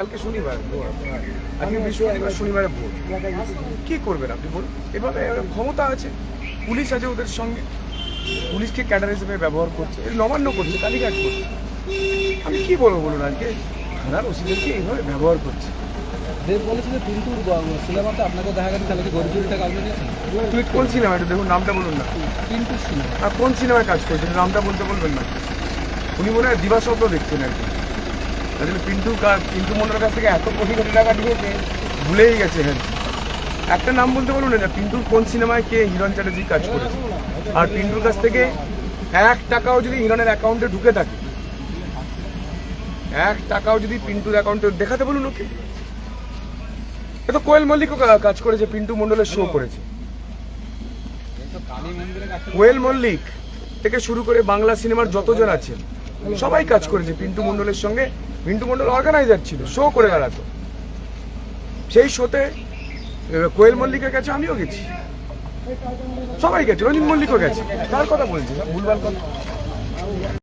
কালকে শনিবার আজকে বৃহস্পতিবার শনিবারে ভোট। কি করবেন আপনি বলুন? এভাবে ক্ষমতা আছে। পুলিশ আছে ওদের সঙ্গে। পুলিশকে ক্যাডার হিসেবে ব্যবহার করছে। নবান্ন করছে কালীঘাট করছে। আমি কি বলব বলুন আজকে? থানার ওসিদেরকে এইভাবে ব্যবহার করছে। দেব পিন্টুর সিনেমাতে আপনাকে দেখা গেছে তাহলে কি টুইট কোন সিনেমা? একটু দেখুন নামটা বলুন না। পিন্টুর সিনেমা। আর কোন সিনেমায় কাজ করছেন নামটা বলতে বলবেন না। উনি মনে হয় দিবাস্বপ্ন দেখছেন আর কি পিন্টু পিন্টু মন্ডলের কাছ থেকে এত কোটি কোটি টাকা নিয়েছে ভুলেই গেছে হ্যাঁ একটা নাম বলতে বলুন না পিন্টুর কোন সিনেমায় কে হিরণ চ্যাটার্জি কাজ করেছে? আর পিন্টুর কাছ থেকে এক টাকাও যদি হিরণের অ্যাকাউন্টে ঢুকে থাকে, এক টাকাও যদি পিন্টুর অ্যাকাউন্টে দেখাতে বলুন ওকে। এ তো কোয়েল মল্লিকও কাজ করেছে, পিন্টু মন্ডলের শো করেছে। কোয়েল মল্লিক থেকে শুরু করে বাংলা সিনেমার যতজন আছেন সবাই কাজ করেছে। পিন্টু মণ্ডলের সঙ্গে পিন্টু মণ্ডল অর্গানাইজার ছিল শো করে বেড়াতো। সেই শোতে কোয়েল মল্লিকের কাছে আমিও গেছি। সবাই গেছে রঞ্জিত মল্লিকও গেছে। তার কথা বলছি ভুলবার কথা।